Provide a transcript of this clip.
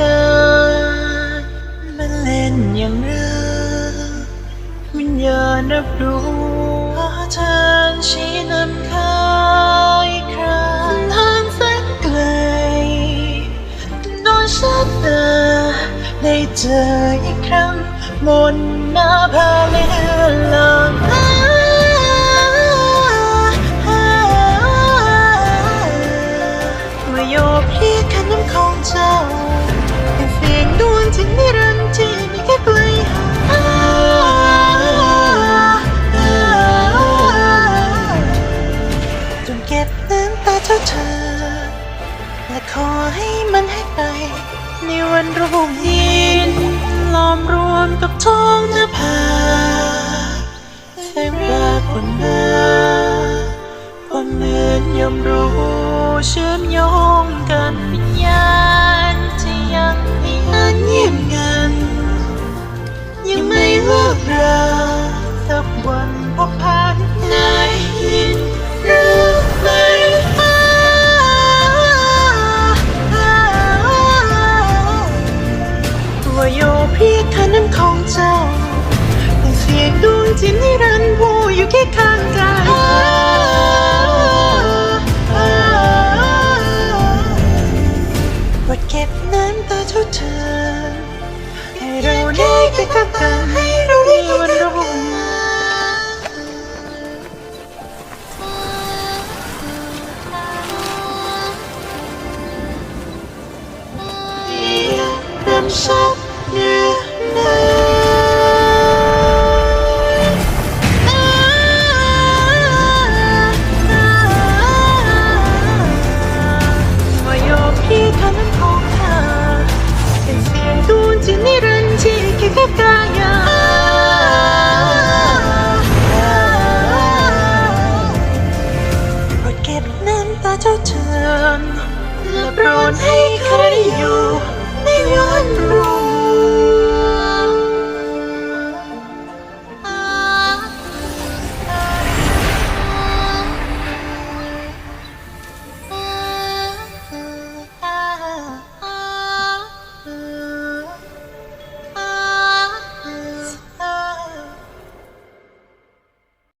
กันมันเล่นอย่างเรือวิญญาณรับรู้พาทานชี้นำข้าอีกครั้งทางแสนไกลโดนชะตาได้เจออีกครั้งบนหน้าผาเลือนลา จ้าเป็นเสียงดวงที่นิรันดร์ที่ไม่แค่ไกลหาจงเก็บน้ำตาเจ้าเธอ และขอให้มันหายไป ในวันรุ่งดินล้อมรวมกับท้องนภาแสงปรากฏมาคนเมือนยอมรู้เชื่อมโยงกันวิญญาณที่ยังไม่อา ยี่ยม ก็บน้ำตาเท่าเธอให้เราได้ไปตักกันให้เราได้วันรุ่งน้ำซับ จ้าเชิญและโปรดให้ข้าอยู่